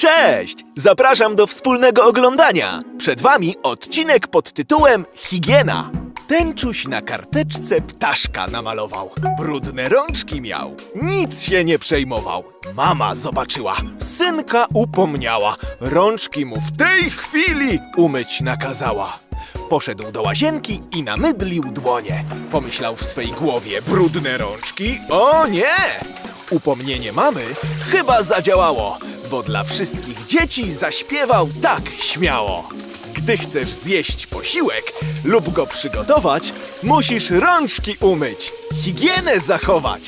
Cześć! Zapraszam do wspólnego oglądania. Przed wami odcinek pod tytułem Higiena. Tęczuś na karteczce ptaszka namalował. Brudne rączki miał. Nic się nie przejmował. Mama zobaczyła. Synka upomniała. Rączki mu w tej chwili umyć nakazała. Poszedł do łazienki i namydlił dłonie. Pomyślał w swej głowie, brudne rączki? O nie! Upomnienie mamy chyba zadziałało, bo dla wszystkich dzieci zaśpiewał tak śmiało. Gdy chcesz zjeść posiłek lub go przygotować, musisz rączki umyć, higienę zachować.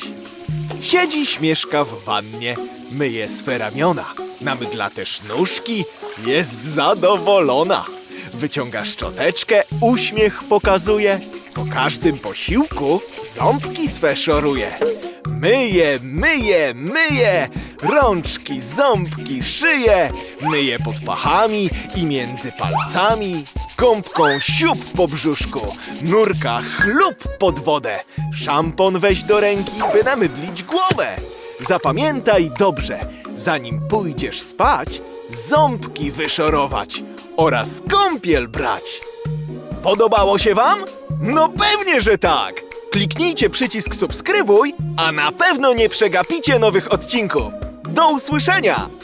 Siedzi śmieszka w wannie, myje swe ramiona, namydla też nóżki, jest zadowolona. Wyciąga szczoteczkę, uśmiech pokazuje, po każdym posiłku ząbki swe szoruje. Myje, myje, myje, rączki, ząbki, szyje, myje pod pachami i między palcami, gąbką siup po brzuszku, nurka chlup pod wodę, szampon weź do ręki, by namydlić głowę. Zapamiętaj dobrze, zanim pójdziesz spać, ząbki wyszorować oraz kąpiel brać. Podobało się wam? No pewnie, że tak! Kliknijcie przycisk subskrybuj, a na pewno nie przegapicie nowych odcinków. Do usłyszenia!